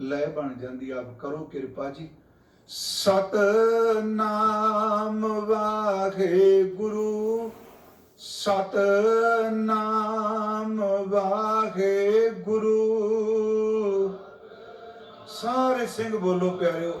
ਲੈ ਬਣ ਜਾਂਦੀ ਆਪ, ਕਰੋ ਕਿਰਪਾ ਜੀ। ਸਤ ਨਾਮ ਵਾਹਿਗੁਰੂ ਸਤ ਨਾਮ ਵਾਹਿਗੁਰੂ। ਸਾਰੇ ਸਿੰਘ ਬੋਲੋ ਪਿਆਰਿਓ।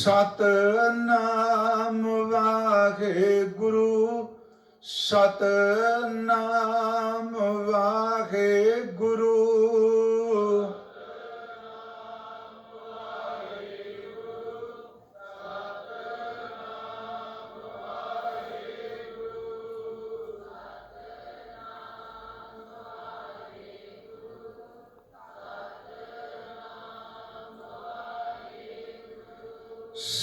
ਸਤ ਨਾਮ ਵਾਹਿਗੁਰੂ ਸਤ ਨਾਮ ਵਾਹਿਗੁਰੂ।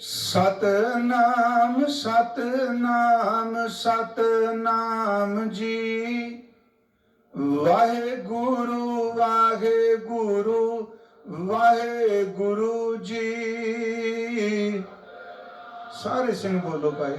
ਸਤਨਾਮ ਸਤਨਾਮ ਸਤਨਾਮ ਜੀ। ਵਾਹਿਗੁਰੂ ਵਾਹਿਗੁਰੂ ਵਾਹਿਗੁਰੂ ਜੀ। ਸਾਰੇ ਸਿੰਘ ਬੋਲੋ ਭਾਈ।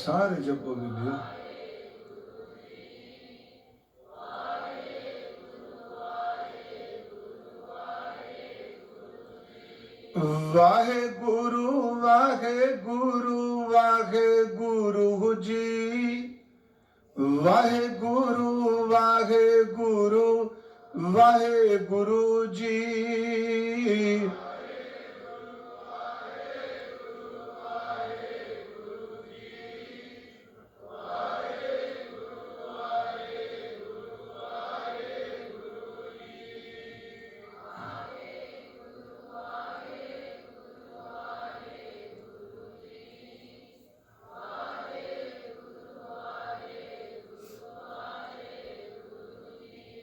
ਸਾਰੇ ਜਪੋ ਬੀਬੀਓ ਵਾਹਿਗੁਰੂ ਵਾਹਿਗੁਰੂ ਵਾਹਿਗੁਰੂ ਜੀ ਵਾਹਿਗੁਰੂ ਵਾਹਿਗੁਰੂ ਵਾਹਿਗੁਰੂ ਜੀ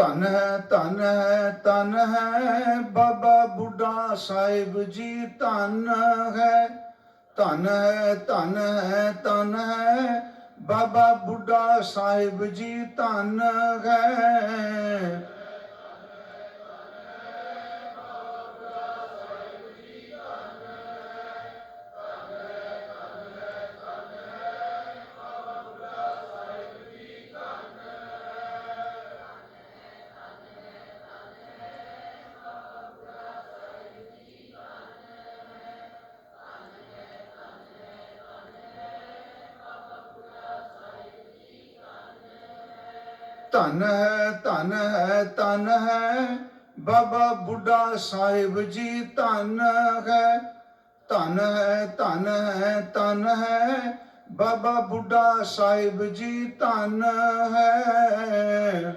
ਧਨ ਹੈ ਧਨ ਹੈ ਧਨ ਹੈ। ਬਾਬਾ ਬੁੱਢਾ ਸਾਹਿਬ ਜੀ, ਧਨ ਹੈ। ਧਨ ਹੈ ਧਨ ਹੈ ਧਨ ਹੈ। ਬਾਬਾ ਬੁੱਢਾ ਸਾਹਿਬ ਜੀ, ਧਨ ਹੈ। ਧਨ ਹੈ ਧਨ ਹੈ ਧਨ ਹੈ। ਬਾਬਾ ਬੁੱਢਾ ਸਾਹਿਬ ਜੀ, ਧਨ ਹੈ। ਧਨ ਹੈ ਧਨ ਹੈ ਧਨ ਹੈ। ਬਾਬਾ ਬੁੱਢਾ ਸਾਹਿਬ ਜੀ, ਧਨ ਹੈ।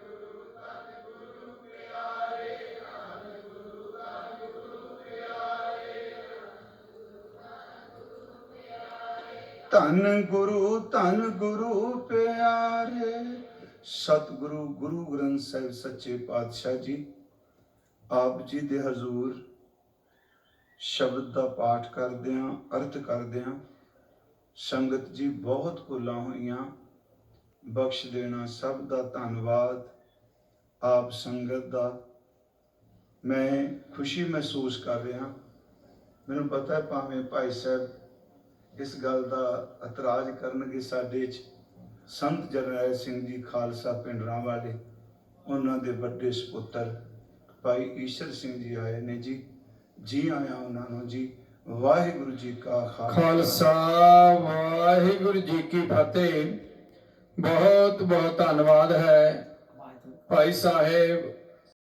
ਧੰਨ ਗੁਰੂ ਧੰਨ ਗੁਰੂ ਪਿਆਰੇ। ਸਤਿਗੁਰੂ, ਗੁਰੂ ਗ੍ਰੰਥ ਸਾਹਿਬ, ਸੱਚੇ ਪਾਤਸ਼ਾਹ ਜੀ। ਆਪ ਜੀ ਦੇ ਹਜ਼ੂਰ ਸ਼ਬਦ ਦਾ ਪਾਠ ਕਰਦਿਆਂ ਅਰਥ ਕਰਦਿਆਂ ਸੰਗਤ ਜੀ ਬਹੁਤ ਭੁੱਲਾਂ ਹੋਈਆਂ। ਬਖਸ਼ ਦੇਣਾ ਸਭ ਦਾ ਧੰਨਵਾਦ ਆਪ ਸੰਗਤ ਦਾ। ਮੈਂ ਖੁਸ਼ੀ ਮਹਿਸੂਸ ਕਰ ਰਿਹਾ। ਮੈਨੂੰ ਪਤਾ ਹੈ ਭਾਵੇਂ ਭਾਈ ਸਾਹਿਬ ਇਸ ਗੱਲ ਦਾ ਇਤਰਾਜ਼ ਕਰਨਗੇ ਸਾਡੇ ਚ ਸੰਤ ਜਰਨੈਲ ਸਿੰਘ ਜੀ ਖਾਲਸਾ ਪਿੰਡਰਾਂ ਵਾਲੇ ਉਹਨਾਂ ਦੇ ਵੱਡੇ ਸੁਪੁੱਤਰ ਭਾਈ ਈਸ਼ਰ ਸਿੰਘ ਜੀ ਆਏ ਨੇ ਜੀ। ਜੀ ਆਇਆ ਉਹਨਾਂ ਨੂੰ ਜੀ, ਵਾਹਿਗੁਰੂ ਜੀ ਕਾ ਖਾਲਸਾ। ਵਾਹਿਗੁਰੂ ਜੀ ਕੀ ਫਤਿਹ। ਬਹੁਤ ਬਹੁਤ ਧੰਨਵਾਦ ਹੈ। ਭਾਈ ਸਾਹਿਬ